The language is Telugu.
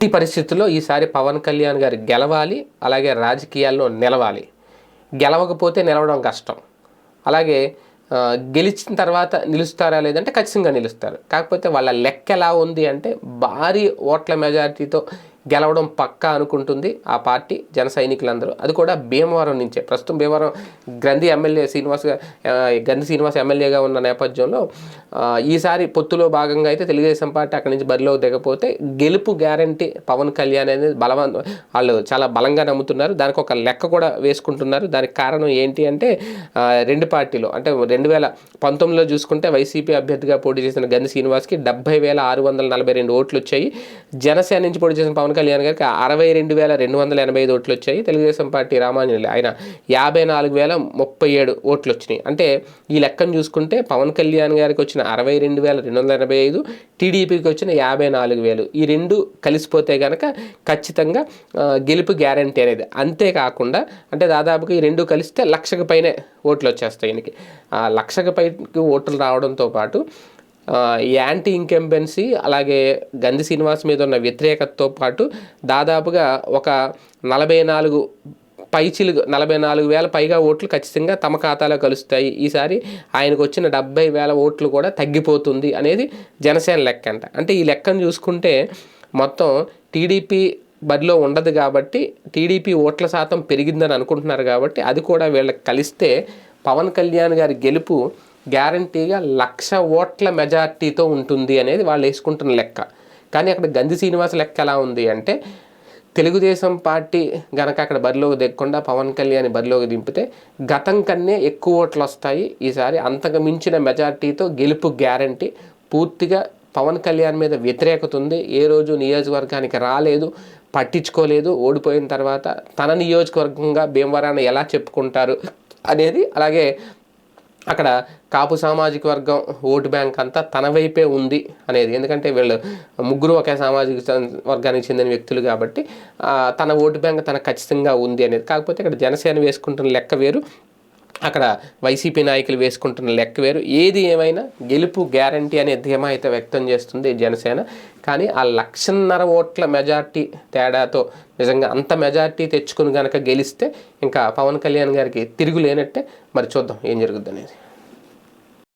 ఎట్టి పరిస్థితుల్లో ఈసారి పవన్ కళ్యాణ్ గారు గెలవాలి అలాగే రాజకీయాల్లో నిలవాలి. గెలవకపోతే నిలవడం కష్టం. అలాగే గెలిచిన తర్వాత నిలుస్తారా లేదంటే ఖచ్చితంగా నిలుస్తారు. కాకపోతే వాళ్ళ లెక్క ఎలా ఉంది అంటే భారీ ఓట్ల మెజారిటీతో గెలవడం పక్కా అనుకుంటుంది ఆ పార్టీ జన సైనికులందరూ. అది కూడా భీమవరం నుంచే. ప్రస్తుతం భీమవరం గ్రంథి ఎమ్మెల్యే శ్రీనివాస్ గంధి శ్రీనివాస్ ఎమ్మెల్యేగా ఉన్న నేపథ్యంలో ఈసారి పొత్తులో భాగంగా అయితే తెలుగుదేశం పార్టీ అక్కడి నుంచి బరిలో దిగపోతే గెలుపు గ్యారంటీ పవన్ కళ్యాణ్ అనేది బలవంత వాళ్ళు చాలా బలంగా నమ్ముతున్నారు. దానికి ఒక లెక్క కూడా వేసుకుంటున్నారు. దానికి కారణం ఏంటి అంటే రెండు పార్టీలు. అంటే రెండు వేల పంతొమ్మిదిలో చూసుకుంటే వైసీపీ అభ్యర్థిగా పోటీ చేసిన గంధి శ్రీనివాస్కి డెబ్బై వేల ఆరు వందల నలభై రెండు ఓట్లు వచ్చాయి. జనసేన నుంచి పోటీ చేసిన పవన్ కళ్యాణ్ గారికి అరవై రెండు వేల రెండు వందల ఎనభై ఐదు ఓట్లు వచ్చాయి తెలుగుదేశం పార్టీ రామాంజనేయులు ఆయన యాభై నాలుగు వేల ముప్పై ఏడు ఓట్లు వచ్చినాయి అంటే ఈ లెక్కను చూసుకుంటే పవన్ కళ్యాణ్ గారికి వచ్చిన అరవై రెండు వేల రెండు వందల ఎనభై ఐదు టీడీపీకి వచ్చిన యాభై నాలుగు వేలు. ఈ రెండు కలిసిపోతే కనుక ఖచ్చితంగా గెలుపు గ్యారంటీ అనేది. అంతేకాకుండా అంటే దాదాపుగా ఈ రెండు కలిస్తే లక్షకు పైనే ఓట్లు వచ్చేస్తాయి ఈయనకి. ఆ లక్షకు పైకి ఓట్లు రావడంతో పాటు యాంటీ ఇంకెంబెన్సీ అలాగే గంధి శ్రీనివాస్ మీద ఉన్న వ్యతిరేకతతో పాటు దాదాపుగా ఒక నలభై నాలుగు పైచిలుగు నలభై నాలుగు వేల పైగా ఓట్లు ఖచ్చితంగా తమ ఖాతాలో కలుస్తాయి. ఈసారి ఆయనకు వచ్చిన డెబ్బై వేల ఓట్లు కూడా తగ్గిపోతుంది అనేది జనసేన లెక్క అంట. అంటే ఈ లెక్కను చూసుకుంటే మొత్తం టీడీపీ బరిలో ఉండదు కాబట్టి టీడీపీ ఓట్ల శాతం పెరిగిందని అనుకుంటున్నారు కాబట్టి అది కూడా వీళ్ళకి కలిస్తే పవన్ కళ్యాణ్ గారి గెలుపు గ్యారంటీగా లక్ష ఓట్ల మెజార్టీతో ఉంటుంది అనేది వాళ్ళు వేసుకుంటున్న లెక్క. కానీ అక్కడ గంధి శ్రీనివాస్ లెక్క ఎలా ఉంది అంటే తెలుగుదేశం పార్టీ గనక అక్కడ బరిలోకి దిగకుండా పవన్ కళ్యాణ్ బరిలోకి దింపితే గతం కన్నే ఎక్కువ ఓట్లు వస్తాయి. ఈసారి అంతకు మించిన మెజార్టీతో గెలుపు గ్యారంటీ పూర్తిగా పవన్ కళ్యాణ్ మీద వ్యతిరేకత ఉంది ఏ రోజు నియోజకవర్గానికి రాలేదు పట్టించుకోలేదు ఓడిపోయిన తర్వాత తన నియోజకవర్గంగా భీమవరాన్ని ఎలా చెప్పుకుంటారు అనేది అలాగే అక్కడ కాపు సామాజిక వర్గం ఓటు బ్యాంక్ అంతా తన వైపే ఉంది అనేది. ఎందుకంటే వీళ్ళు ముగ్గురు ఒకే సామాజిక వర్గానికి చెందిన వ్యక్తులు కాబట్టి తన ఓటు బ్యాంక్ తనకు ఖచ్చితంగా ఉంది అనేది. కాకపోతే ఇక్కడ జనసేన వేసుకుంటున్న లెక్క వేరు. అక్కడ వైసీపీ నాయకులు వేసుకుంటున్న లెక్క వేరు. ఏది ఏమైనా గెలుపు గ్యారంటీ అనే ధీమా అయితే వ్యక్తం చేస్తుంది జనసేన. కానీ ఆ లక్షన్నర ఓట్ల మెజార్టీ తేడాతో నిజంగా అంత మెజార్టీ తెచ్చుకుని కనుక గెలిస్తే ఇంకా పవన్ కళ్యాణ్ గారికి తిరుగు లేనట్టే మరి చూద్దాం ఏం జరుగుద్ది అనేది.